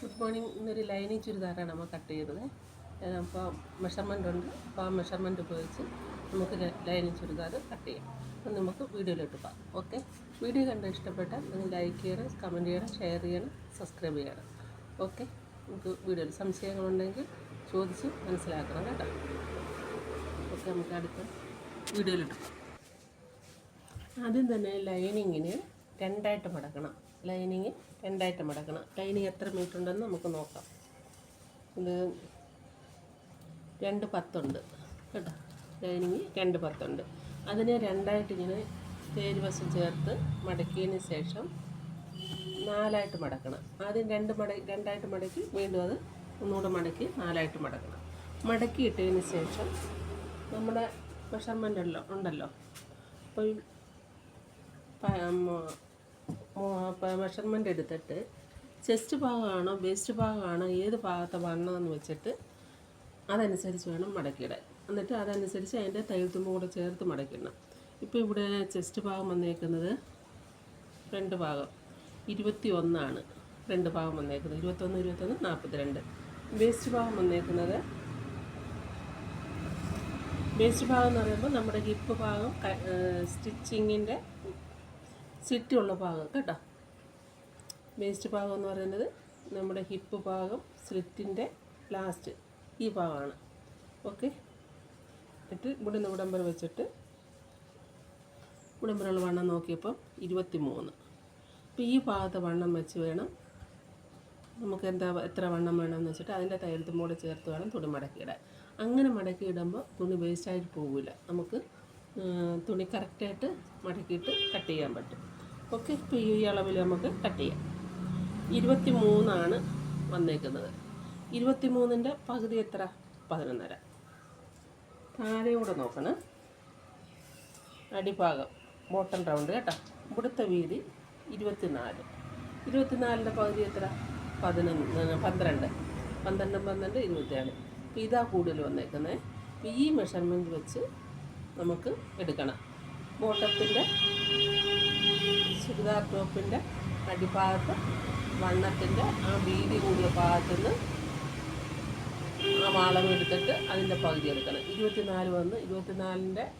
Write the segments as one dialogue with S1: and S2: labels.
S1: Good morning ഇന്നൊരു lining ചുരിദാറാണ് നമ്മൾ കട്ട് ചെയ്തത്. അപ്പോൾ മെഷർമെന്റ് ഉണ്ട്. അപ്പോൾ ആ മെഷർമെന്റ് ഉപയോഗിച്ച് നമുക്ക് ലൈനിങ് ചുരിദാർ കട്ട് ചെയ്യാം. അപ്പം നമുക്ക് വീഡിയോയിലോട്ട് പോകാം. ഓക്കെ വീഡിയോ കണ്ട് ഇഷ്ടപ്പെട്ടാൽ നിങ്ങൾ ലൈക്ക് ചെയ്യണം കമന്റ് ചെയ്യണം ഷെയർ ചെയ്യണം സബ്സ്ക്രൈബ് ചെയ്യണം. ഓക്കെ നമുക്ക് വീഡിയോയിൽ സംശയങ്ങളുണ്ടെങ്കിൽ ചോദിച്ച് മനസ്സിലാക്കണം കേട്ടോ. ഓക്കെ നമുക്ക് അടുത്ത വീഡിയോയിലോട്ട് ആദ്യം തന്നെ ലൈനിങ്ങിന് രണ്ടായിട്ട് മടക്കണം ലൈനിങ് രണ്ടായിട്ട് മടക്കണം. ലൈനിങ് എത്ര മീറ്റർ ഉണ്ടെന്ന് നമുക്ക് നോക്കാം. ഇത് രണ്ട് പത്തുണ്ട്. കേട്ടോ? ലൈനിങ് രണ്ട് പത്തുണ്ട്. അതിനെ രണ്ടായിട്ട് ഇങ്ങനെ സ്റ്റേജ് വശം ചേർത്ത് മടക്കിയതിന് ശേഷം നാലായിട്ട് മടക്കണം. ആദ്യം രണ്ട് മട രണ്ടായിട്ട് മടക്കി വീണ്ടും അത് ഒന്നുകൂടെ മടക്കി നാലായിട്ട് മടക്കണം. മടക്കി ഇട്ടതിന് ശേഷം നമ്മുടെ മെഷർമെന്റ് ഉണ്ടല്ലോ. അപ്പോൾ മെഷർമെന്റ് എടുത്തിട്ട് ചെസ്റ്റ് ഭാഗമാണോ വേസ്റ്റ് ഭാഗമാണോ ഏത് ഭാഗത്തെ വണ്ണമെന്ന് വെച്ചിട്ട് അതനുസരിച്ച് വേണം മടക്കിയിടാൻ. എന്നിട്ട് അതനുസരിച്ച് അതിന്റെ തയ്യൽത്തുമ്പ് കൂടെ ചേർത്ത് മടക്കിടണം. ഇപ്പോൾ ഇവിടെ ചെസ്റ്റ് ഭാഗം വന്നേക്കുന്നത് രണ്ട് ഭാഗം. ഇരുപത്തി ഒന്നാണ് രണ്ട് ഭാഗം വന്നേക്കുന്നത്. ഇരുപത്തൊന്ന് ഇരുപത്തൊന്ന് നാൽപ്പത്തിരണ്ട്. വേസ്റ്റ് ഭാഗം വന്നേക്കുന്നത് വേസ്റ്റ് ഭാഗം എന്ന് പറയുമ്പോൾ നമ്മുടെ ഹിപ്പ് ഭാഗം സ്റ്റിച്ചിങ്ങിന്റെ സിറ്റുള്ള ഭാഗം കേട്ടോ. വേസ്റ്റ് ഭാഗം എന്ന് പറയുന്നത് നമ്മുടെ ഹിപ്പ് ഭാഗം സ്ലിറ്റിന്റെ ലാസ്റ്റ് ഈ ഭാഗമാണ്. ഓക്കെ എന്നിട്ട് ഇവിടെ നിന്ന് ഉടമ്പര വെച്ചിട്ട് ഉടമ്പരയുള്ള വണ്ണം നോക്കിയപ്പം ഇരുപത്തി മൂന്ന് അപ്പോൾ ഈ ഭാഗത്തെ വണ്ണം വെച്ച് വേണം നമുക്ക് എന്താ എത്ര വണ്ണം വേണമെന്ന് വെച്ചിട്ട് അതിന്റെ തയ്യലത്തും കൂടെ ചേർത്ത് വേണം തുണി മടക്കിയിടാൻ അങ്ങനെ മടക്കിയിടുമ്പോൾ തുണി വേസ്റ്റായിട്ട് പോവില്ല നമുക്ക് തുണി കറക്റ്റായിട്ട് മടക്കിയിട്ട് കട്ട് ചെയ്യാൻ പറ്റും. ഓക്കെ ഇപ്പോൾ ഈ അളവിൽ നമുക്ക് കട്ട് ചെയ്യാം. ഇരുപത്തി മൂന്നാണ് വന്നേക്കുന്നത്. ഇരുപത്തി മൂന്നിന്റെ പകുതി എത്ര? പതിനൊന്നര. താഴെയൂടെ നോക്കണം. അടിഭാഗം ബോട്ടം റൗണ്ട് കേട്ടോ. ഇവിടുത്തെ വീതി ഇരുപത്തിനാല്. ഇരുപത്തിനാലിന്റെ പകുതി എത്ര? പതിനൊന്ന് പന്ത്രണ്ട്. പന്ത്രണ്ടും പന്ത്രണ്ട് ഇരുപത്തിയാണ് അപ്പോൾ ഇതാ കൂടുതൽ വന്നേക്കുന്നത് ഈ മെഷർമെന്റ് വെച്ച് നമുക്ക് എടുക്കണം. ബോട്ടത്തിന്റെ ചുരിദാർ ടോപ്പിന്റെ അടിഭാഗത്ത് വണ്ണത്തിന്റെ ആ വീതി കൂടിയ ഭാഗത്തുനിന്ന് ആ വളവ് എടുത്തിട്ട് അതിന്റെ പകുതി എടുക്കണം. ഇരുപത്തിനാല് വന്ന് ഇരുപത്തിനാലിന്റെ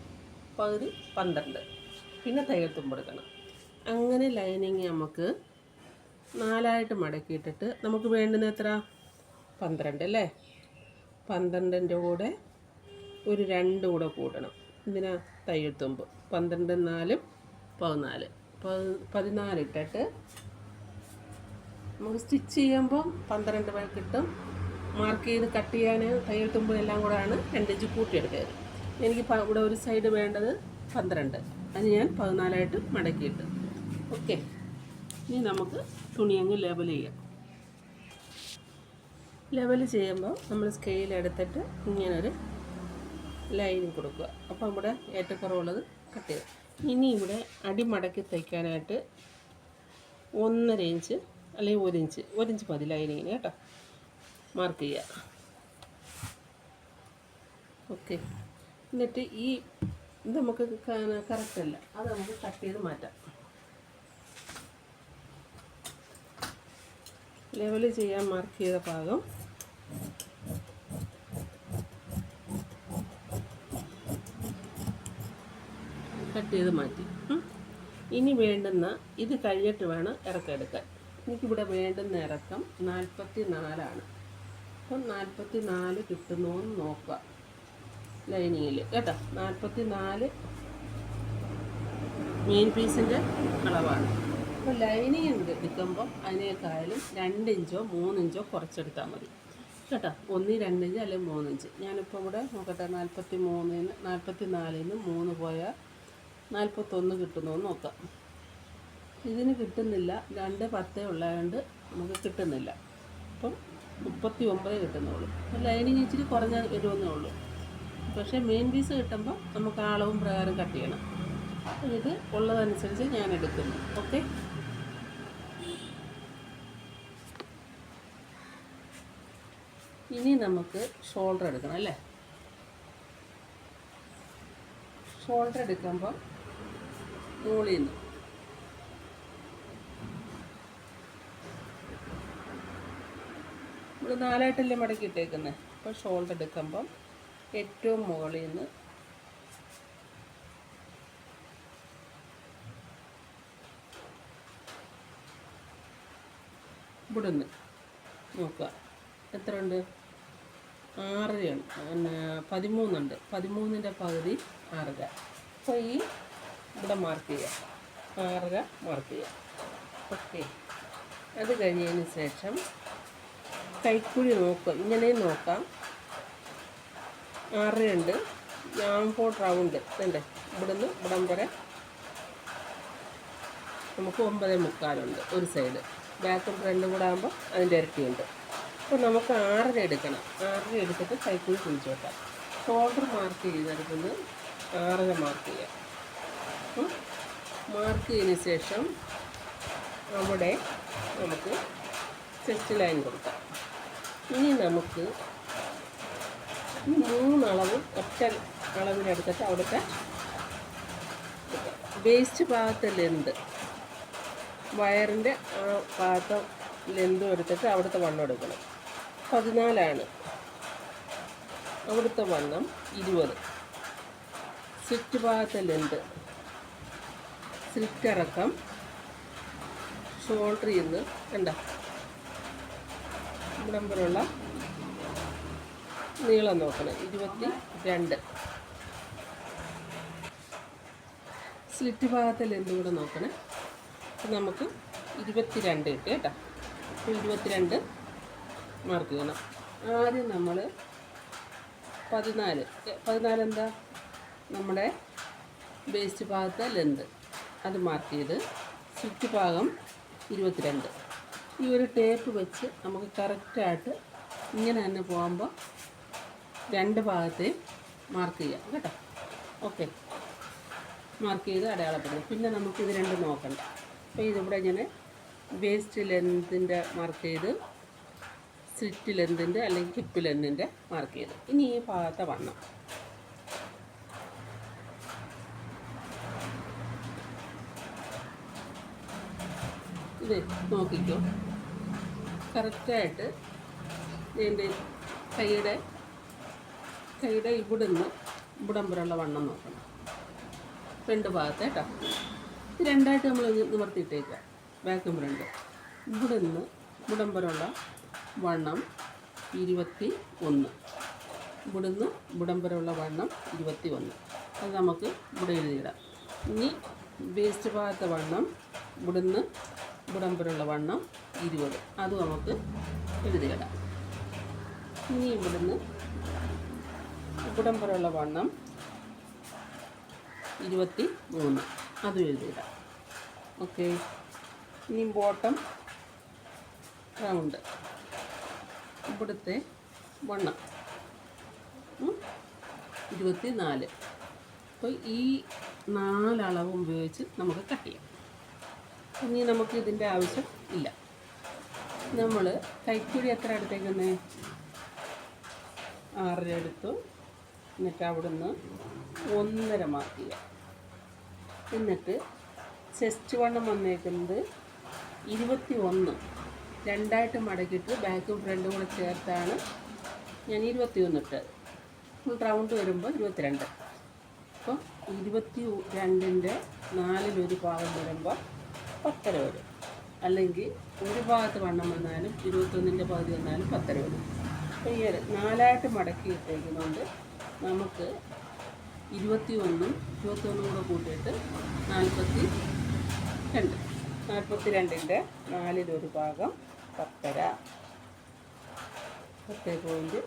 S1: പകുതി പന്ത്രണ്ട്. പിന്നെ എടുക്കണം. അങ്ങനെ ലൈനിങ് നമുക്ക് നാലായിട്ട് മടക്കിയിട്ടിട്ട് നമുക്ക് വേണ്ടുന്ന എത്ര? പന്ത്രണ്ട് അല്ലേ? പന്ത്രണ്ടിന്റെ കൂടെ ഒരു രണ്ട് കൂടെ കൂട്ടണം. ഇതിനാ തയ്യൽത്തുമ്പ് പന്ത്രണ്ട് നാലും പതിനാല്. പതിനാല് ഇട്ടിട്ട് നമുക്ക് സ്റ്റിച്ച് ചെയ്യുമ്പോൾ പന്ത്രണ്ട് പേർ കിട്ടും. മാർക്ക് ചെയ്ത് കട്ട് ചെയ്യാൻ തയ്യൽ തുമ്പ് എല്ലാം കൂടെയാണ് രണ്ടിഞ്ച് കൂട്ടിയെടുക്കുന്നത് എനിക്ക് ഇവിടെ ഒരു സൈഡ് വേണ്ടത് പന്ത്രണ്ട്. അത് ഞാൻ പതിനാലായിട്ട് മടക്കിയിട്ട്. ഓക്കെ. ഇനി നമുക്ക് തുണി അങ്ങ് ലെവൽ ചെയ്യാം. ലെവൽ ചെയ്യുമ്പോൾ നമ്മൾ സ്കെയിൽ എടുത്തിട്ട് ഇങ്ങനൊരു ലൈനിങ് കൊടുക്കുക. അപ്പോൾ ഇവിടെ ഏറ്റക്കുറവുള്ളത് കട്ട് ചെയ്യുക ഇനി ഇവിടെ അടിമടക്കി തയ്ക്കാനായിട്ട് ഒന്നര ഇഞ്ച് അല്ലെങ്കിൽ ഒരു ഇഞ്ച് ഒരു ഇഞ്ച് മതി ലൈനിങ്ങിന് കേട്ടോ. മാർക്ക് ചെയ്യുക ഓക്കെ എന്നിട്ട് ഈ ഇത് നമുക്ക് കറക്റ്റ് അല്ല. അത് നമുക്ക് കട്ട് ചെയ്ത് മാറ്റാം. ലെവൽ ചെയ്യാൻ മാർക്ക് ചെയ്ത ഭാഗം കട്ട് ചെയ്ത് മാറ്റി. ഇനി വേണ്ടുന്ന ഇത് കഴിഞ്ഞിട്ട് വേണം ഇറക്കം എടുക്കാൻ. എനിക്കിവിടെ വേണ്ടുന്ന ഇറക്കം നാൽപ്പത്തി നാലാണ് അപ്പം നാൽപ്പത്തി നാല് കിട്ടുന്നു എന്ന് നോക്കുക. ലൈനിങ്ങിൽ കേട്ടോ? നാൽപ്പത്തി നാല് മെയിൻ പീസിന്റെ അളവാണ്. അപ്പോൾ ലൈനിങ് എടുക്കുമ്പോൾ അതിനേക്കാളും രണ്ടിഞ്ചോ മൂന്നിഞ്ചോ കുറച്ചെടുത്താൽ മതി. കേട്ടോ? ഒന്ന് രണ്ടിഞ്ച് അല്ലെങ്കിൽ മൂന്നിഞ്ച്. ഞാനിപ്പോൾ ഇവിടെ നോക്കട്ടെ നാൽപ്പത്തി മൂന്നിന് നാൽപ്പത്തി നാലിൽ നിന്ന് മൂന്ന് പോയാൽ നാൽപ്പത്തൊന്ന് കിട്ടുന്നു നോക്കാം. ഇതിന് കിട്ടുന്നില്ല. രണ്ട് പത്തേ ഉള്ളതുകൊണ്ട് നമുക്ക് കിട്ടുന്നില്ല. അപ്പം മുപ്പത്തി ഒമ്പത് കിട്ടുന്നുള്ളൂ ലൈനിങ് ഇച്ചിരി കുറഞ്ഞ വരുമെന്നേ ഉള്ളൂ. പക്ഷേ മെയിൻ പീസ് കിട്ടുമ്പോൾ നമുക്ക് ആളവും പ്രകാരം കട്ട് ചെയ്യണം. ഇത് ഉള്ളതനുസരിച്ച് ഞാൻ എടുക്കുന്നു. ഓക്കെ? ഇനി നമുക്ക് ഷോൾഡർ എടുക്കണം അല്ലേ? ഷോൾഡർ എടുക്കുമ്പോൾ മുകളിൽ നിന്ന് നമ്മൾ നാലായിട്ടല്ലേ മടക്കി ഇട്ടേക്കുന്നത് അപ്പോൾ ഷോൾഡർ എടുക്കുമ്പം ഏറ്റവും മുകളിൽ നിന്ന് ഇവിടുന്ന് നോക്കുക. എത്ര ഉണ്ട് ആറരയാണ് പതിമൂന്നുണ്ട്. പതിമൂന്നിന്റെ പകുതി ആറര. അപ്പോൾ ഈ ഇവിടെ മാർക്ക് ചെയ്യുക ആറര മാർക്ക് ചെയ്യുക ഓക്കെ അത് കഴിഞ്ഞതിന് ശേഷം കൈക്കുഴി നോക്കുക ഇങ്ങനെയും നോക്കാം. ആറരയുണ്ട്. ഞാൻ ഫോർ റൗണ്ട് ഉണ്ട് ഇവിടുന്ന് ഇവിടം വരെ നമുക്ക് ഒമ്പതേ മുക്കാലുണ്ട് ഒരു സൈഡ് ബാക്കും ഫ്രണ്ടും കൂടെ ആകുമ്പോൾ അതിന്റെ ഇരട്ടിയുണ്ട്. അപ്പോൾ നമുക്ക് ആറര എടുക്കണം. ആറര എടുത്തിട്ട് കൈക്കുഴി കുഴിച്ചു വെക്കാം. ഷോൾഡർ മാർക്ക് ചെയ്തെടുക്കുന്നത് ആറര മാർക്ക് ചെയ്യാം. മാർക്ക് ചെയ്തതിന് ശേഷം അവിടെ നമുക്ക് ചെസ്റ്റ് ലൈൻ കൊടുക്കാം. ഇനി നമുക്ക് മൂന്നളവ് ഒറ്റ അളവിലെടുത്തിട്ട് അവിടുത്തെ വേസ്റ്റ് ഭാഗത്തെ ലെന്ത് വയറിന്റെ ആ ഭാഗത്തെ ലെന്തും എടുത്തിട്ട് അവിടുത്തെ വണ്ണം എടുക്കണം. പതിനാലാണ്. അവിടുത്തെ വണ്ണം ഇരുപത്. സെറ്റ് ഭാഗത്തെ ലെന്ത് സ്ലിറ്റ് ഇറക്കാം. ഷോൾഡർ ചെയ്യുന്നത് കണ്ട? ഇവിടം നീളം നോക്കണം. ഇരുപത്തി രണ്ട് സ്ലിറ്റ് ഭാഗത്തെ ലെന്ത് കൂടെ നോക്കണേ? അപ്പം നമുക്ക് ഇരുപത്തിരണ്ട് കിട്ടും കേട്ടോ. അപ്പോൾ ഇരുപത്തിരണ്ട് മാർക്ക് ചെയ്യണം. ആദ്യം നമ്മൾ പതിനാല്. പതിനാല് എന്താ? നമ്മുടെ വേസ്റ്റ് ഭാഗത്തെ ലെന്ത് അത് മാർക്ക് ചെയ്ത് സ്വിച്ച് ഭാഗം ഇരുപത്തിരണ്ട്. ഈ ഒരു ടേപ്പ് വെച്ച് നമുക്ക് കറക്റ്റായിട്ട് ഇങ്ങനെ തന്നെ പോകുമ്പോൾ രണ്ട് ഭാഗത്തെയും മാർക്ക് ചെയ്യാം കേട്ടോ. ഓക്കെ മാർക്ക് ചെയ്ത് അടയാളപ്പെടുന്നു പിന്നെ നമുക്ക് ഇത് രണ്ടും നോക്കണ്ട അപ്പോൾ ഇതിവിടെ ഇങ്ങനെ വേസ്റ്റ് ലെന്തിന്റെ മാർക്ക് ചെയ്ത് സ്ലിറ്റ് ലെന്തിന്റെ അല്ലെങ്കിൽ ഹിപ്പ് ലെന്തിന്റെ മാർക്ക് ചെയ്ത്. ഇനി ഈ ഭാഗത്തെ വണ്ണം. ഇത് നോക്കിക്കോ. കറക്റ്റായിട്ട് എന്റെ കൈയുടെ കൈയുടെ ഇവിടുന്ന് ഇവിടം വണ്ണം നോക്കണം. രണ്ട് ഭാഗത്തെ കേട്ടോ. ഇത് രണ്ടായിട്ട് നമ്മൾ നിവർത്തിയിട്ടേക്കാം. ബാക്കും ഫ്രണ്ട് ഇവിടെ നിന്ന് ഇവിടം വരെയുള്ള വണ്ണം ഇരുപത്തി ഒന്ന് ഇവിടുന്ന് ഇവിടം വണ്ണം ഇരുപത്തി ഒന്ന് അത് നമുക്ക് ഇവിടെ എഴുതിയിടാം. ഇനി വേസ്റ്റ് ഭാഗത്തെ വണ്ണം ഇവിടുന്ന് ഇവിടം വണ്ണം ഇരുപത്. അത് നമുക്ക് എഴുതിയിടാം. ഇനി ഇവിടുന്ന് ഇവിടം വണ്ണം ഇരുപത്തി മൂന്ന് അതും എഴുതിയിടാം. ഓക്കെ. ഇനി ബോട്ടം റൗണ്ട്. ഇവിടുത്തെ വണ്ണം ഇരുപത്തി നാല് അപ്പോൾ ഈ നാലളവ് ഉപയോഗിച്ച് നമുക്ക് കട്ട് ചെയ്യാം. ഇനി നമുക്ക് ഇതിന്റെ ആവശ്യം ഇല്ല. നമ്മൾ കൈക്കുഴി എത്ര എടുത്തേക്കുന്നേ? ആറര എടുത്തു. എന്നിട്ട് അവിടുന്ന് ഒന്നര മാർക്ക് ചെയ്യുക എന്നിട്ട് ചെസ്റ്റ് വണ്ണം വന്നേക്കുന്നത് ഇരുപത്തി ഒന്ന് രണ്ടായിട്ട് മടക്കിയിട്ട് ബാക്കും ഫ്രണ്ടും കൂടെ ചേർത്താണ് ഞാൻ ഇരുപത്തി ഒന്ന് ഇട്ടത്. ഫുൾ റൗണ്ട് വരുമ്പോൾ ഇരുപത്തിരണ്ട്. അപ്പം ഇരുപത്തി രണ്ടിന്റെ നാലിലൊരു ഭാഗം വരുമ്പോൾ പത്തര വരും അല്ലെങ്കിൽ ഒരു ഭാഗത്ത് വണ്ണം വന്നാലും ഇരുപത്തൊന്നിന്റെ പകുതി വന്നാലും പത്തര വരും അപ്പോൾ ഈ നാലായിട്ട് മടക്കി ഇട്ടേക്കുന്നതുകൊണ്ട് നമുക്ക് ഇരുപത്തി ഒന്നും ഇരുപത്തൊന്നും കൂടെ കൂട്ടിയിട്ട് നാൽപ്പത്തി രണ്ട്. നാൽപ്പത്തി രണ്ടിന്റെ നാലിലൊരു ഭാഗം പത്തര. പത്തേ പോയിന്റ്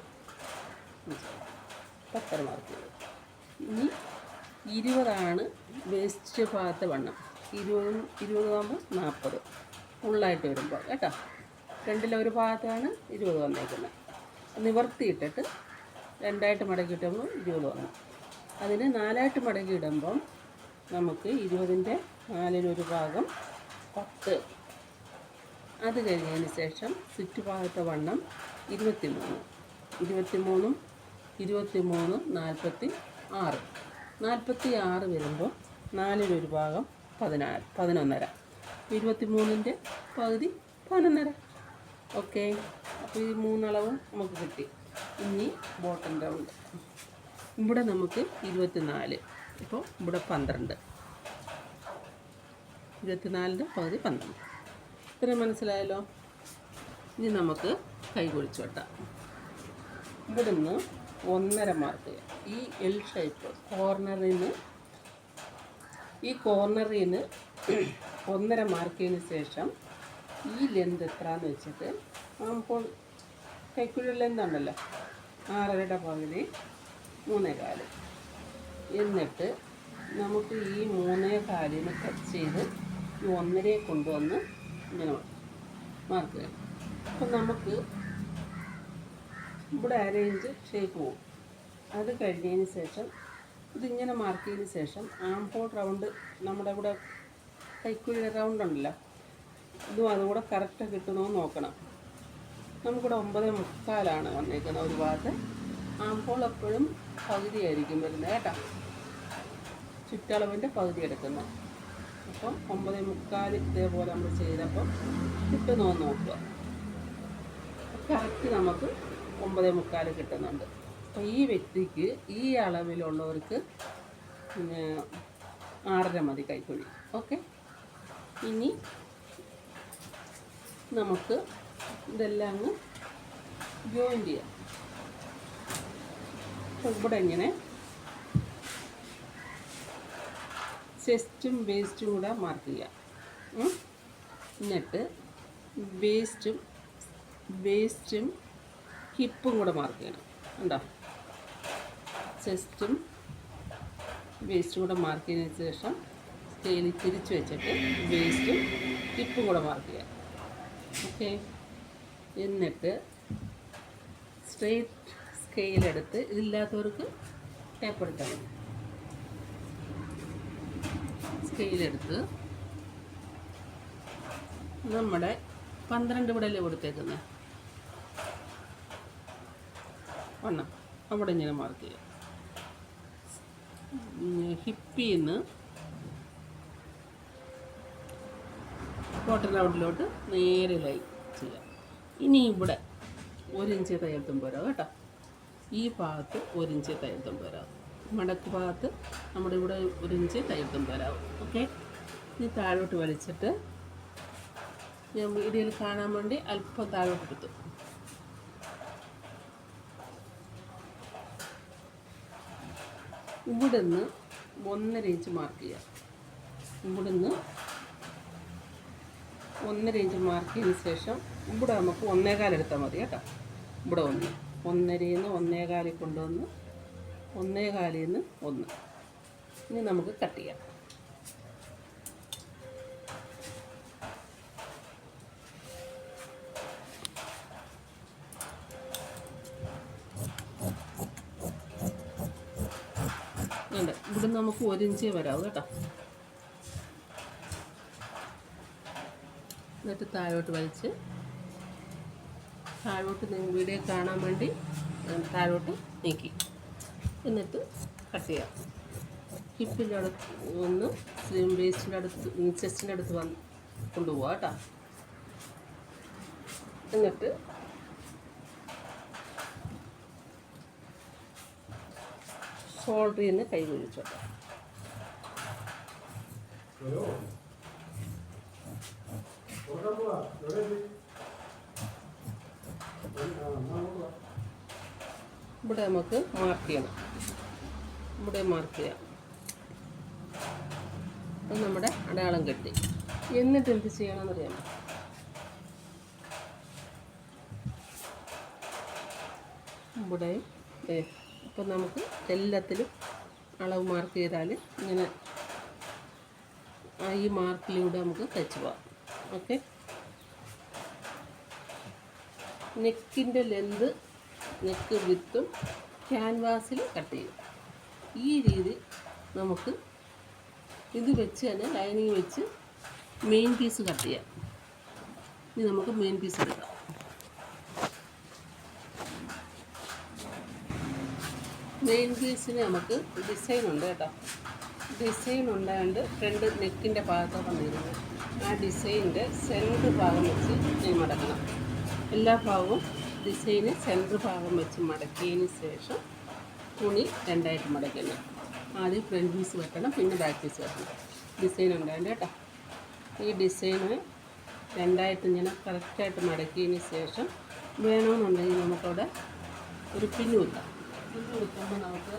S1: അഞ്ച്. പത്തര മാർക്ക് ഇനി ഇരുപതാണ് വേസ്റ്റ് ഭാഗത്തെ വണ്ണം. ഇരുപതും ഇരുപതാകുമ്പോൾ നാൽപ്പത്. ഫുള്ളായിട്ട് വരുമ്പോൾ കേട്ടോ? രണ്ടിലെ ഒരു ഭാഗത്താണ് ഇരുപത് വന്നേക്കുന്നത്. നിവർത്തിയിട്ടിട്ട് രണ്ടായിട്ട് മടക്കി ഇടുമ്പോൾ ഇരുപത് വന്നു. അതിന് നാലായിട്ട് മടക്കി ഇടുമ്പം നമുക്ക് ഇരുപതിന്റെ നാലിലൊരു ഭാഗം പത്ത്. അത് കഴിഞ്ഞതിന് ശേഷം ചുറ്റുഭാഗത്തെ വണ്ണം ഇരുപത്തി മൂന്ന് ഇരുപത്തി മൂന്നും ഇരുപത്തി മൂന്ന് നാൽപ്പത്തി ആറ് നാൽപ്പത്തി ആറ് വരുമ്പോൾ നാലിലൊരു ഭാഗം പതിനാല് പതിനൊന്നര. ഇരുപത്തി മൂന്നിന്റെ പകുതി പതിനൊന്നര. ഓക്കെ. അപ്പോൾ ഈ മൂന്നളവും നമുക്ക് കിട്ടി. ഇനി ബോട്ടം റൗണ്ട് ഇവിടെ നമുക്ക് ഇരുപത്തിനാല്. ഇപ്പോൾ ഇവിടെ പന്ത്രണ്ട്. ഇരുപത്തിനാലിന്റെ പകുതി പന്ത്രണ്ട്. ഇത്രയും മനസ്സിലായല്ലോ? ഇനി നമുക്ക് കൈ കുഴിച്ചു വെട്ടാം. ഇവിടുന്ന് ഒന്നര മാർക്ക് ഈ എൽ ഷേപ്പ് കോർണറിൽ നിന്ന് ഈ കോർണറിൽ നിന്ന് ഒന്നര മാർക്കിന് ശേഷം ഈ ലെന്ത് എത്രയെന്ന് വെച്ചിട്ട് അപ്പോൾ കൈക്കുഴി ലെന്ത് ഉണ്ടല്ലോ ആറരയുടെ പകുതി മൂന്നേ കാൽ. എന്നിട്ട് നമുക്ക് ഈ മൂന്നേ കാലിന് കട്ട് ചെയ്ത് ഈ ഒന്നരയെ കൊണ്ടുവന്ന് ഇങ്ങനെ മാർക്ക് ചെയ്യണം. അപ്പം നമുക്ക് ഇവിടെ അരയിഞ്ച് ഷേപ്പ് പോകും അത് കഴിഞ്ഞതിന് ശേഷം ഇതിങ്ങനെ മാർക്ക് ചെയ്തതിന് ശേഷം ആം ഹോൾ റൗണ്ട് നമ്മുടെ ഇവിടെ കൈക്കുഴി റൗണ്ട് ഉണ്ടല്ലോ. ഇതും അതുകൂടെ കറക്റ്റ് കിട്ടുന്നോ നോക്കണം. നമുക്കിവിടെ ഒമ്പത് മുക്കാലാണ് വന്നേക്കുന്നത് ഒരു ഭാഗത്ത്. ആം ഹോൾ എപ്പോഴും പകുതിയായിരിക്കും വരുന്നത് കേട്ടോ. ചുറ്റളവിന്റെ പകുതി എടുക്കുന്നത് അപ്പം ഒമ്പത് മുക്കാൽ ഇതേപോലെ നമ്മൾ ചെയ്തപ്പം കിട്ടുന്നോ നോക്കുക. കറക്റ്റ് നമുക്ക് ഒമ്പത് മുക്കാൽ കിട്ടുന്നുണ്ട്. അപ്പോൾ ഈ വ്യക്തിക്ക് ഈ അളവിലുള്ളവർക്ക് പിന്നെ ആറര മതി കൈക്കുഴി ഓക്കെ? ഇനി നമുക്ക് ഇതെല്ലാം അങ്ങ് ജോയിൻ ചെയ്യാം. അപ്പോൾ ഇവിടെ ഇങ്ങനെ ചെസ്റ്റും വേസ്റ്റും കൂടെ മാർക്ക് ചെയ്യാം. എന്നിട്ട് വേസ്റ്റും വേസ്റ്റും ഹിപ്പും കൂടെ മാർക്ക് ചെയ്യണം. ഉണ്ടോ ചെസ്റ്റും വേസ്റ്റും കൂടെ മാർക്ക് ചെയ്തതിന് ശേഷം സ്കെയിലിൽ തിരിച്ച് വെച്ചിട്ട് വേസ്റ്റും ടിപ്പും കൂടെ മാർക്ക് ചെയ്യാം. ഓക്കെ എന്നിട്ട് സ്ട്രെയിറ്റ് സ്കെയിലെടുത്ത് ഇതില്ലാത്തവർക്ക് ടേപ്പ് എടുത്താൽ മതി. സ്കെയിലെടുത്ത് നമ്മുടെ പന്ത്രണ്ട് ഇവിടെ അല്ലേ കൊടുത്തേക്കുന്നത് വണ്ണം അവിടെ ഇങ്ങനെ മാർക്ക് ചെയ്യാം. ഹിപ്പിൽ നിന്ന് ബോട്ടം റൗണ്ടിലോട്ട് നേരെ ലൈ ചെയ്യാം. ഇനി ഇവിടെ ഒരു ഇഞ്ച് തയ്യത്തും പോരാ കേട്ടോ. ഈ ഭാഗത്ത് ഒരു ഇഞ്ച് തയ്യത്തും പോരാ. മടക്ക് ഭാഗത്ത് നമ്മുടെ ഇവിടെ ഒരു ഇഞ്ച് തയ്യത്തും പോരാവും ഓക്കെ ഇനി താഴോട്ട് വലിച്ചിട്ട് ഞാൻ വീഡിയോയിൽ കാണാൻ വേണ്ടി അല്പം താഴോട്ട് എടുത്തു. ഇവിടുന്ന് ഒന്നര ഇഞ്ച് മാർക്ക് ചെയ്യാം. ഇവിടുന്ന് ഒന്നര ഇഞ്ച് മാർക്ക് ചെയ്തതിന് ശേഷം ഇവിടെ നമുക്ക് ഒന്നേകാൽ എടുത്താൽ മതി കേട്ടോ. ഇവിടെ ഒന്ന്. ഒന്നരയിൽ നിന്ന് ഒന്നേകാലിൽ കൊണ്ടുവന്ന് ഒന്നേകാലിൽ നിന്ന് ഒന്ന്. ഇനി നമുക്ക് കട്ട് ചെയ്യാം. നമുക്ക് ഒരു ഇഞ്ചേ വരാവും കേട്ടോ. എന്നിട്ട് താഴോട്ട് വലിച്ച് താഴോട്ട് വീഡിയോ കാണാൻ വേണ്ടി താഴോട്ട് നീക്കി. എന്നിട്ട് കട്ട് ചെയ്യാം. ഹിപ്പിന്റെ അടുത്ത് ഒന്ന് സ്ലിം വേസ്റ്റിന്റെ അടുത്ത് ചെസ്റ്റിന്റെ അടുത്ത് വന്ന് കൊണ്ടുപോവാം കേട്ടോ. എന്നിട്ട് ഷോൾഡറിൽ നിന്ന് കൈ കുഴിച്ചോട്ടെ ഇവിടെ നമുക്ക് മാർക്ക് ചെയ്യണം. ഇവിടെ മാർക്ക് ചെയ്യാം. അത് നമ്മുടെ അടയാളം കെട്ടി. എന്നിട്ട് എന്ത് ചെയ്യണമെന്നറിയാമോ ഇവിടെ ഇപ്പം നമുക്ക് എല്ലാത്തിലും അളവ് മാർക്ക് ചെയ്താൽ ഇങ്ങനെ ഈ മാർക്കിലൂടെ നമുക്ക് തയ്ച്ചു പോവാം. ഓക്കെ? നെക്കിന്റെ ലെന്ത് നെക്ക് വിത്തും ക്യാൻവാസിൽ കട്ട് ചെയ്യും. ഈ രീതി നമുക്ക് ഇത് വെച്ച് തന്നെ ലൈനിങ് വെച്ച് മെയിൻ പീസ് കട്ട് ചെയ്യാം. ഇനി നമുക്ക് മെയിൻ പീസ് എടുക്കാം. മെയിൻ പീസിന് നമുക്ക് ഡിസൈൻ ഉണ്ട് കേട്ടോ. ഡിസൈൻ ഉണ്ടായതുകൊണ്ട് ഫ്രണ്ട് നെക്കിന്റെ ഭാഗത്താണ് വന്നിരുന്നത് ആ ഡിസൈനിന്റെ സെന്റർ ഭാഗം വെച്ച് ഞാൻ മടക്കണം. എല്ലാ ഭാഗവും ഡിസൈന് സെന്റർ ഭാഗം വെച്ച് മടക്കിയതിന് ശേഷം തുണി രണ്ടായിട്ട് മടക്കണം. ആദ്യം ഫ്രണ്ട് പീസ് വെക്കണം പിന്നെ ബാക്ക് പീസ് വെക്കണം. ഡിസൈൻ ഉണ്ടായിട്ട് കേട്ടോ. ഈ ഡിസൈന് രണ്ടായിട്ട് ഇങ്ങനെ കറക്റ്റായിട്ട് മടക്കിയതിന് ശേഷം വേണമെന്നുണ്ടെങ്കിൽ നമുക്കവിടെ ഒരു പിന്നു കുത്താം പിന്നു കുത്തുമ്പോൾ നമുക്ക്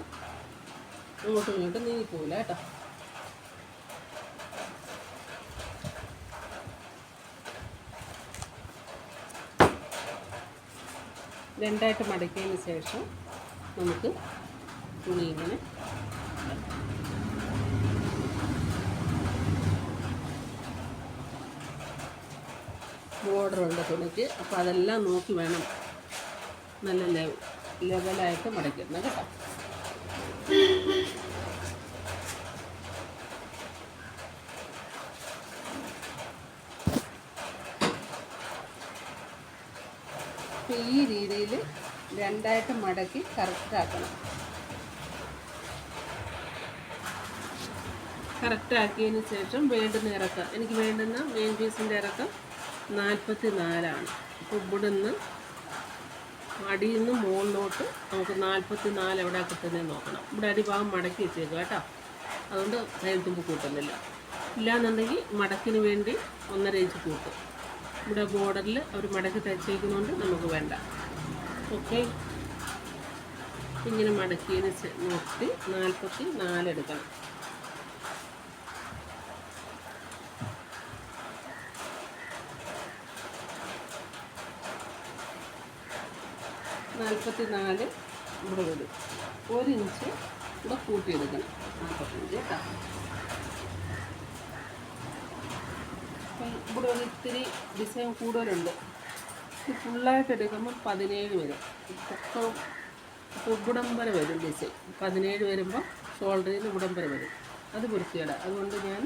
S1: അങ്ങോട്ടും ഇങ്ങോട്ടും നീങ്ങിപ്പോവില്ല കേട്ടോ. രണ്ടായിട്ട് മടക്കിയതിന് ശേഷം നമുക്ക് തുണി ഇങ്ങനെ ബോർഡറുണ്ട് തുണിക്ക് അപ്പോൾ അതെല്ലാം നോക്കി വേണം നല്ല ലെവ ലെവലായിട്ട് മടക്കിയിടണം കേട്ടോ. ഈ രീതിയിൽ രണ്ടായിട്ട് മടക്കി കറക്റ്റ് ആക്കണം കറക്റ്റ് ആക്കിയതിന് ശേഷം വേണ്ടുന്ന ഇറക്കം എനിക്ക് വേണ്ടുന്ന മെയിൻ പീസിന്റെ ഇറക്കം നാൽപ്പത്തി നാലാണ് അപ്പോൾ ഇവിടെ നിന്ന് അടിയിൽ നിന്ന് മുകളിലോട്ട് നമുക്ക് നാൽപ്പത്തി നാല് എവിടെ കിട്ടുന്നതെന്ന് നോക്കണം. ഇവിടെ അടിഭാഗം മടക്കി വെച്ചേക്കുക കേട്ടോ. അതുകൊണ്ട് കയ്യിൽ തുമ്പ് കൂട്ടുന്നില്ല. ഇല്ലാന്നുണ്ടെങ്കിൽ മടക്കിന് വേണ്ടി ഒന്നര ഇഞ്ച് കൂട്ടും. ഇവിടെ ബോർഡറിൽ അവർ മടക്ക് തയ്ച്ചേക്കുന്നതുകൊണ്ട് നമുക്ക് വേണ്ട. ഓക്കെ. ഇങ്ങനെ മടക്കിയതിന് നോക്കി നാൽപ്പത്തി നാലെടുക്കണം നാൽപ്പത്തി നാല് ഇവിടെ വരും ഒരു ഇഞ്ച് ഇവിടെ കൂട്ടിയെടുക്കണം നാൽപ്പത്തഞ്ച് കേട്ടോ. ഇവിടെ ഒരു ഇത്തിരി ഡിസൈൻ കൂടുതലുണ്ട്. ഇത് ഫുള്ളായിട്ട് എടുക്കുമ്പോൾ പതിനേഴ് വരും. പൊക്കം ഇവിടം വരെ വരും ഡിസൈൻ. പതിനേഴ് വരുമ്പോൾ ഷോൾഡറിൽ നിന്ന് ഇവിടം വരെ. അത് വൃത്തിയുടെ അതുകൊണ്ട് ഞാൻ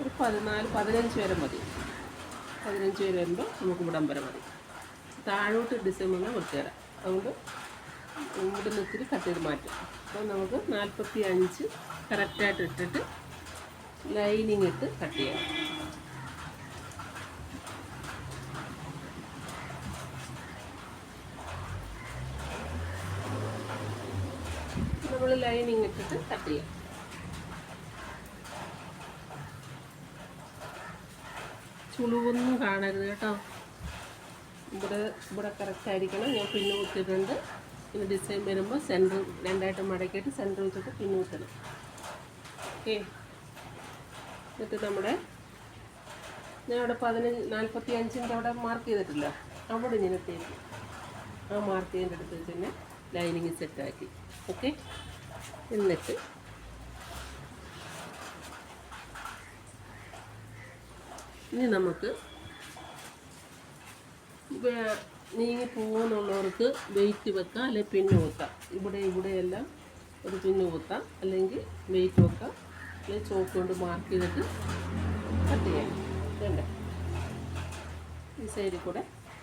S1: ഒരു പതിനാല് പതിനഞ്ച് വരെ മതി. പതിനഞ്ച് വരെ വരുമ്പോൾ നമുക്ക് വരെ മതി. താഴോട്ട് ഡിസൈൻ വന്നാൽ വൃത്തിയുടെ അതുകൊണ്ട് ഇവിടെ നിന്ന് ഇത്തിരി കട്ട് ചെയ്ത് മാറ്റും. അപ്പോൾ നമുക്ക് നാൽപ്പത്തി അഞ്ച് കറക്റ്റായിട്ട് ഇട്ടിട്ട് ലൈനിങ് ഇട്ട് കട്ട് ചെയ്യാം. നമ്മൾ ലൈനിങ് ഇട്ടിട്ട് കട്ട് ചെയ്യാം. ചുളിവൊന്നും കാണരുത് കേട്ടോ. ഇവിടെ ഇവിടെ കറക്റ്റ് ആയിരിക്കണം. ഞാൻ പിന്നെ കുത്തിയിട്ടുണ്ട്. പിന്നെ ഡിസൈൻ വരുമ്പോൾ സെന്റർ രണ്ടായിട്ട് മടക്കിയിട്ട് സെന്റർ വെച്ചിട്ട് പിന്നെ കുത്തണം. ഓക്കെ എന്നിട്ട് നമ്മുടെ ഞാൻ അവിടെ പതിനഞ്ച് നാൽപ്പത്തി അഞ്ചിന്റെ അവിടെ മാർക്ക് ചെയ്തിട്ടില്ല. അവിടെ ഞാൻ ഇട്ടേക്ക്. ആ മാർക്ക് ചെയ്യേണ്ട അടുത്ത് തന്നെ ലൈനിങ് സെറ്റാക്കി ഓക്കെ എന്നിട്ട് ഇനി നമുക്ക് നീങ്ങി പോകുന്നുള്ളവർക്ക് വെയിറ്റ് വെക്കാം അല്ലെങ്കിൽ പിന്ന് വെക്കാം. ഇവിടെ ഇവിടെയെല്ലാം ഒരു പിന്ന് കുത്താം അല്ലെങ്കിൽ വെയിറ്റ് വെക്കാം അല്ലെങ്കിൽ ചോക്ക് കൊണ്ട് മാർക്ക് ചെയ്തിട്ട് കട്ട് ചെയ്യാം. വേണ്ട ഈ സൈഡിൽ കൂടെ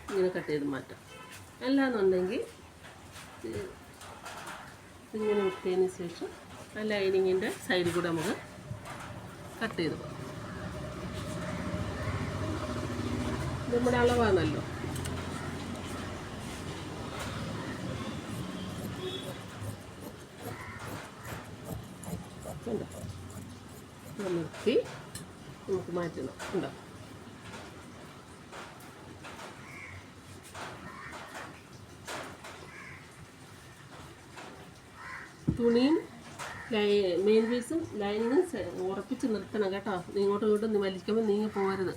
S1: ഇങ്ങനെ കട്ട് ചെയ്ത് മാറ്റാം. അല്ലാന്നുണ്ടെങ്കിൽ ഇങ്ങനെ വിട്ടതിന് ശേഷം ആ ലൈനിങ്ങിന്റെ സൈഡിൽ കൂടെ നമുക്ക് കട്ട് ചെയ്ത് പോകാം. നമ്മുടെ അളവാണല്ലോ. നിർത്തി നമുക്ക് മാറ്റണം. ഉണ്ടോ തുണിയും ലൈ- മെയിൻ പീസും ലൈനിങ്ങും ഉറപ്പിച്ച് നിർത്തണം കേട്ടോ. ഇങ്ങോട്ടും ഇങ്ങോട്ടും വലിക്കുമ്പോൾ നീങ്ങി പോകരുത്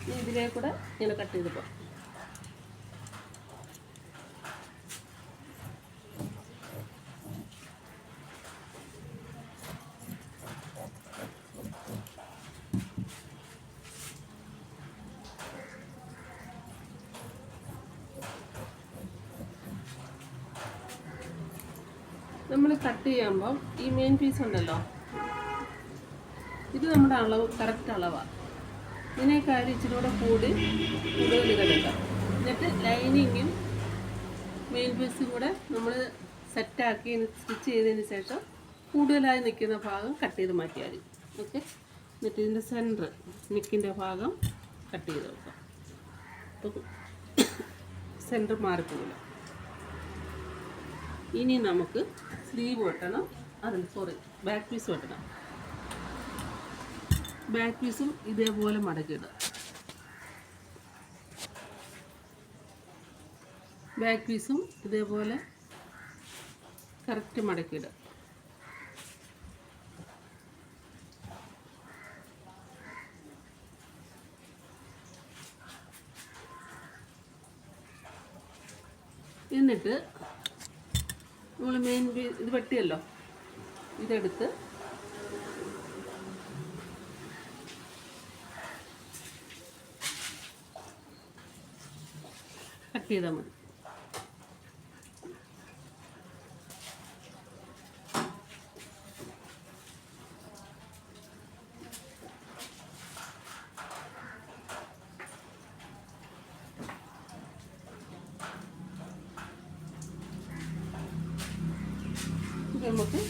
S1: നീ ഇതിലേ കൂടെ ഇങ്ങനെ കട്ട് ചെയ്ത് പോ നമ്മൾ കട്ട് ചെയ്യുമ്പോൾ ഈ മെയിൻ പീസ് ഉണ്ടല്ലോ ഇത് നമ്മുടെ അളവ് കറക്റ്റ് അളവാണ് ഇതിനേക്കാൾ ഇച്ചിരി കൂടെ കൂടി കൂടുതൽ കിടക്കാം എന്നിട്ട് ലൈനിങ്ങും മെയിൻ പീസും കൂടെ നമ്മൾ സെറ്റാക്കി സ്റ്റിച്ച് ചെയ്തതിന് ശേഷം കൂടുതലായി നിൽക്കുന്ന ഭാഗം കട്ട് ചെയ്ത് മാറ്റിയാൽ മതി. ഓക്കെ എന്നിട്ട് ഇതിന്റെ സെന്റർ നിക്കിന്റെ ഭാഗം കട്ട് ചെയ്ത് വെക്കാം. അപ്പോൾ സെന്റർ മാറിപ്പോകില്ല. ഇനി നമുക്ക് സ്ലീവ് വെട്ടണം. അതിൽ സോറി ബാക്ക് പീസ് വെട്ടണം. ബാക്ക് പീസും ഇതേപോലെ മടക്കിയിടുക. ബാക്ക് പീസും ഇതേപോലെ കറക്റ്റ് മടക്കിയിടുക. എന്നിട്ട് നമ്മൾ മെയിൻ ഇത് വെട്ടിയല്ലോ. ഇതെടുത്ത്. കട്ട് ചെയ്താൽ മതി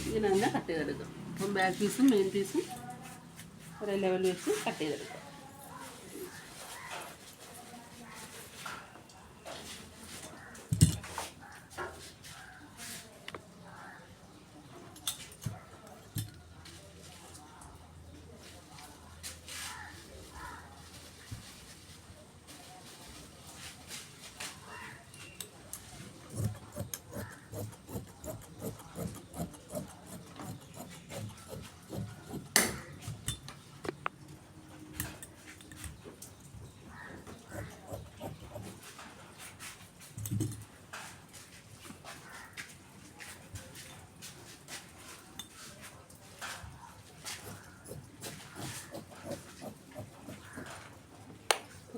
S1: ഇത് നമുക്ക് ഇതിനെ തന്നെ കട്ട് ചെയ്തെടുക്കാം അപ്പം ബാക്ക് പീസും മെയിൻ പീസും ഒരേ ലെവൽ വെച്ച് കട്ട് ചെയ്തെടുക്കാം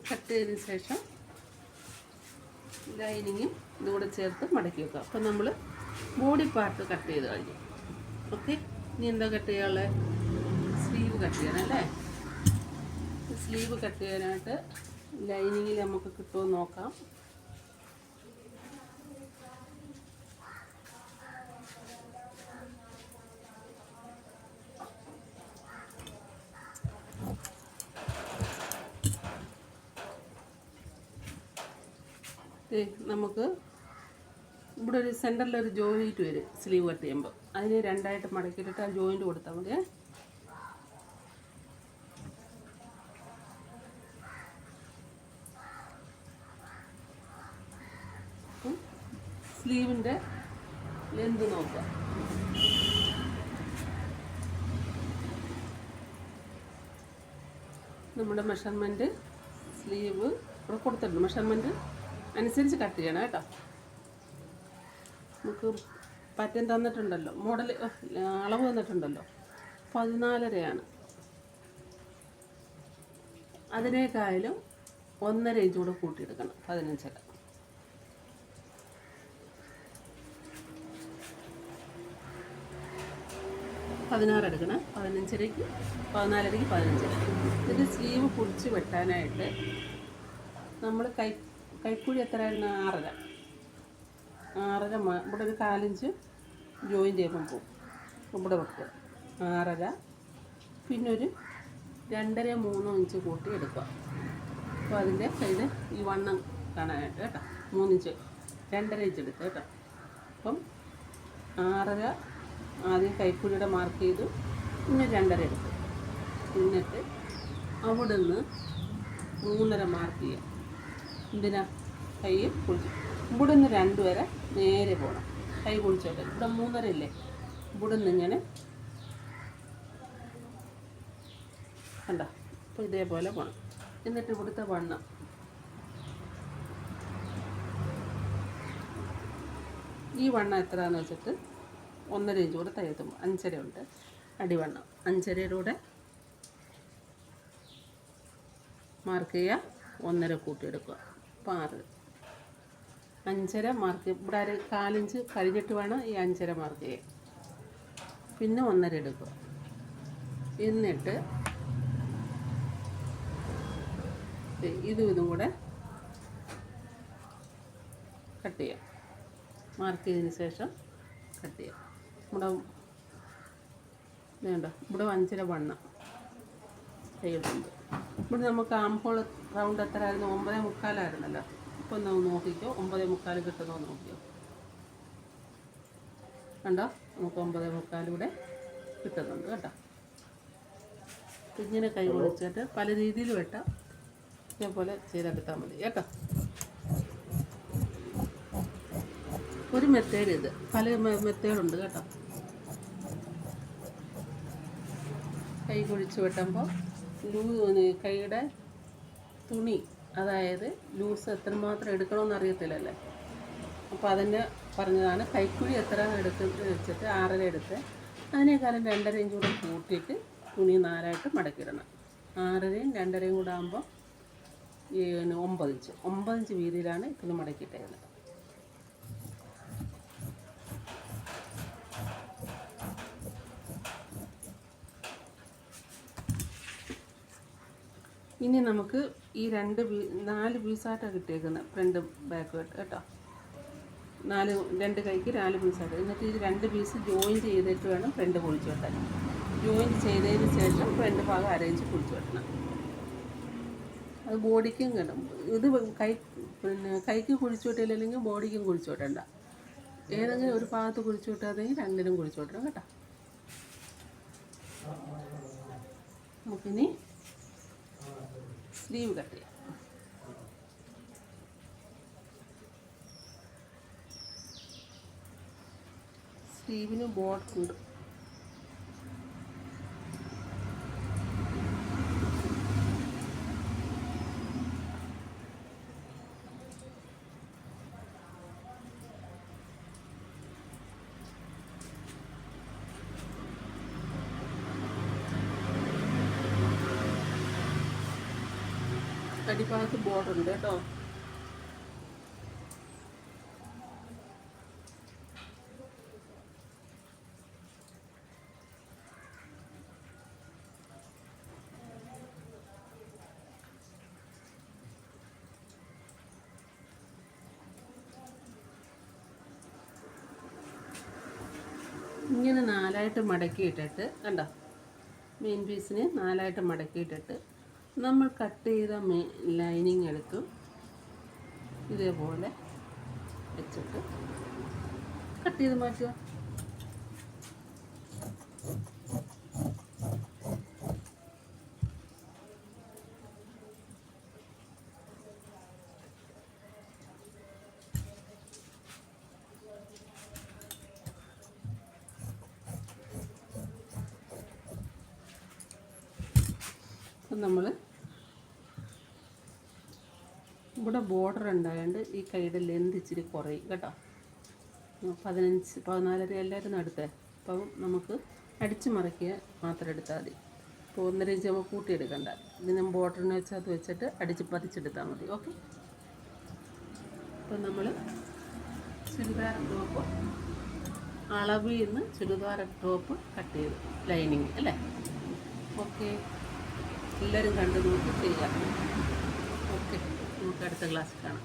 S1: കട്ട് ചെയ്തതിന് ശേഷം ലൈനിങ്ങും ഇതുകൂടെ ചേർത്ത് മടക്കി വെക്കുക. അപ്പോൾ നമ്മൾ ബോഡി പാർട്ട് കട്ട് ചെയ്ത് കഴിഞ്ഞു. ഓക്കെ? ഇനി എന്താ കട്ട് ചെയ്യാനുള്ളത് സ്ലീവ് കട്ട് ചെയ്യണം അല്ലേ? സ്ലീവ് കട്ട് ചെയ്യാനായിട്ട് ലൈനിങ്ങിൽ നമുക്ക് കിട്ടുമോ നോക്കാം. നമുക്ക് ഇവിടെ ഒരു സെന്ററിൽ ഒരു ജോയിന്റ് വരും സ്ലീവ് കട്ട് ചെയ്യുമ്പോൾ അതിന് രണ്ടായിട്ട് മടക്കിയിട്ടിട്ട് ആ ജോയിന്റ് കൊടുത്താൽ മതിയേ സ്ലീവിന്റെ ലെന്ത് നോക്കുക നമ്മുടെ മെഷർമെന്റ് സ്ലീവ് ഇവിടെ കൊടുത്തിട്ടുണ്ട്. മെഷർമെന്റ് അനുസരിച്ച് കട്ട് ചെയ്യണം കേട്ടോ. നമുക്ക് പറ്റൻ തന്നിട്ടുണ്ടല്ലോ. മോഡൽ അളവ് തന്നിട്ടുണ്ടല്ലോ. പതിനാലരയാണ്. അതിനേക്കായാലും ഒന്നര ഇഞ്ച് കൂടെ കൂട്ടിയെടുക്കണം പതിനഞ്ചര. പതിനാറ് എടുക്കണം. പതിനഞ്ചരയ്ക്ക് പതിനാലരയ്ക്ക് പതിനഞ്ചര. ഇതിന്റെ സ്ലീവ് പൊടിച്ച് വെട്ടാനായിട്ട് നമ്മൾ കൈ കൈക്കുഴി എത്രയായിരുന്നു ആറര. ആറര ഇവിടെ ഒരു കാലഞ്ച് ജോയിൻ ചെയ്യുമ്പം പോകും ഇവിടെ വെക്കുക ആറര. പിന്നെ ഒരു രണ്ടര മൂന്നോ ഇഞ്ച് കൂട്ടി എടുക്കുക. അപ്പോൾ അതിന്റെ സൈഡ് ഈ വണ്ണം കാണാനായിട്ട് കേട്ടോ. മൂന്നിഞ്ച് രണ്ടര ഇഞ്ച് എടുക്കുക കേട്ടോ. അപ്പം ആറര ആദ്യം കൈക്കുഴിയുടെ മാർക്ക് ചെയ്തു. പിന്നെ രണ്ടര എടുത്തു എന്നിട്ട് അവിടുന്ന് മൂന്നര മാർക്ക് ചെയ്യുക എന്തിനാ? കൈ കുളിച്ചു ഇവിടെ നിന്ന് രണ്ട് വരെ നേരെ പോകണം കൈ കുളിച്ചോട്ടെ ഇവിടെ മൂന്നര ഇല്ലേ ഇവിടെ നിന്ന് ഇങ്ങനെ കണ്ട? അപ്പോൾ ഇതേപോലെ പോകണം എന്നിട്ട് ഇവിടുത്തെ വണ്ണം. ഈ വണ്ണം എത്രയാണെന്ന് വെച്ചിട്ട് ഒന്നര ഇഞ്ച്. കൂടെ തയ്യത്തുമ്പോൾ അഞ്ചര ഉണ്ട് അടിവണ്ണം. അഞ്ചരയിലൂടെ മാർക്ക് ചെയ്യുക. ഒന്നര കൂട്ടിയെടുക്കുക ആറ് അഞ്ചര മാർക്ക് ഇവിടെ ഒരു കാലിഞ്ച് കഴിഞ്ഞിട്ട് വേണം ഈ അഞ്ചര മാർക്ക് പിന്നെ ഒന്നര എടുക്കുക. എന്നിട്ട് ഇതും ഇതും കൂടെ കട്ട് ചെയ്യാം. മാർക്ക് ചെയ്തതിന് ശേഷം കട്ട് ചെയ്യാം. ഇവിടെ വേണ്ട. ഇവിടെ അഞ്ചര വണ്ണം. കൈയ്യുണ്ട് ഇവിടെ നമുക്ക് ആംഹോൾ റൗണ്ട് എത്ര ആയിരുന്നു? ഒമ്പതേ മുക്കാലായിരുന്നല്ലോ. ഇപ്പം ഒന്ന് നോക്കിക്കോ. ഒമ്പതേ മുക്കാൽ കിട്ടുന്നോ നോക്കിയോ കണ്ടോ? നമുക്ക് ഒമ്പതേ മുക്കാലൂടെ കിട്ടുന്നുണ്ട് കേട്ടോ. ഇങ്ങനെ കൈ കുളിച്ചിട്ട് പല രീതിയിൽ വെട്ടാം. ഇതേപോലെ ചെയ്തെടുത്താൽ മതി കേട്ടോ. ഒരു മെത്തേഡ് ഇത്. പല മെത്തേഡുണ്ട് കേട്ടോ. കൈ കുഴിച്ച് വെട്ടുമ്പോൾ ലൂ കൈയുടെ തുണി അതായത് ലൂസ് എത്രമാത്രം എടുക്കണമെന്ന് അറിയത്തില്ലല്ലേ? അപ്പോൾ അതിന്റെ പറഞ്ഞതാണ് കൈക്കുഴി എത്ര എടുക്കുന്നത് വെച്ചിട്ട് ആറര എടുത്ത് അതിനേക്കാളും രണ്ടര ഇഞ്ച് കൂടെ കൂട്ടിയിട്ട് തുണി നാലായിട്ട് മടക്കിയിടണം ആറരയും രണ്ടരയും കൂടെ ആകുമ്പോൾ ഈ ഒമ്പതിഞ്ച് ഇഞ്ച്. ഒമ്പത് ഇഞ്ച് വീതിയിലാണ് തുണി മടക്കിയിട്ടേക്കുന്നത് ഇനി നമുക്ക് ഈ രണ്ട് നാല് പീസായിട്ടാണ് കിട്ടിയേക്കുന്നത്. ഫ്രണ്ടും ബാക്കുമായിട്ട് കേട്ടോ. നാല് രണ്ട് കൈക്ക് നാല് പീസായിട്ട്. എന്നിട്ട് ഈ രണ്ട് പീസ് ജോയിൻ ചെയ്തിട്ട് വേണം ഫ്രണ്ട് പൊളിച്ചു വെട്ടാൻ ജോയിൻ ചെയ്തതിന് ശേഷം ഫ്രണ്ട് ഭാഗം അരേഞ്ച് പൊളിച്ചു വെട്ടണം അത് ബോഡിക്കും കിട്ടും. ഇത് കൈ പിന്നെ കൈക്ക് കുഴിച്ചു വിട്ടില്ലെങ്കിൽ ബോഡിക്കും കുഴിച്ചു വിട്ടണ്ട. ഏതെങ്കിലും ഒരു ഭാഗത്ത് കുഴിച്ചു വിട്ടാതെങ്കിൽ രണ്ടിനും കുഴിച്ചു വിട്ടണം കേട്ടോ. നമുക്കിനി സ്ലീവ് കട്ട് ചെയ്യാം സ്ലീവിന് ബോർഡർ ഉണ്ട് അടിഭാഗത്ത് ബോർഡർ ഉണ്ട് കേട്ടോ. ഇങ്ങനെ നാലായിട്ട് മടക്കിയിട്ടിട്ട് കണ്ടോ? മെയിൻ പീസിന് നാലായിട്ട് മടക്കിയിട്ടിട്ട് നമ്മൾ കട്ട് ചെയ്ത മേ ലൈനിങ് എടുക്കും ഇതേപോലെ വെച്ചിട്ട് കട്ട് ചെയ്ത് മാറ്റുക. നമ്മൾ ഇവിടെ ബോർഡർ ഉണ്ടായതുകൊണ്ട് ഈ കൈയുടെ ലെന്ത് ഇച്ചിരി കുറയും കേട്ടോ. പതിനഞ്ച് പതിനാലര എല്ലാവരും എടുത്തേ അപ്പം നമുക്ക് അടിച്ചു മറിക്കുക മാത്രം എടുത്താൽ മതി. ഇപ്പോൾ ഒന്നര ഇഞ്ച് നമ്മൾ കൂട്ടിയെടുക്കണ്ട ഇതിന് ബോർഡറിന് വെച്ച് അത് വെച്ചിട്ട് അടിച്ച് പതിച്ചെടുത്താൽ മതി ഓക്കെ അപ്പം നമ്മൾ ചുരിദാർ ടോപ്പ് അളവിൽ നിന്ന് ചുരിദാർ ടോപ്പ് കട്ട് ചെയ്തു ലൈനിങ് അല്ലേ? ഓക്കെ എല്ലാവരും കണ്ടു നോക്കി ചെയ്യാം. ഓക്കെ നമുക്ക് അടുത്ത ക്ലാസ്സിൽ കാണാം.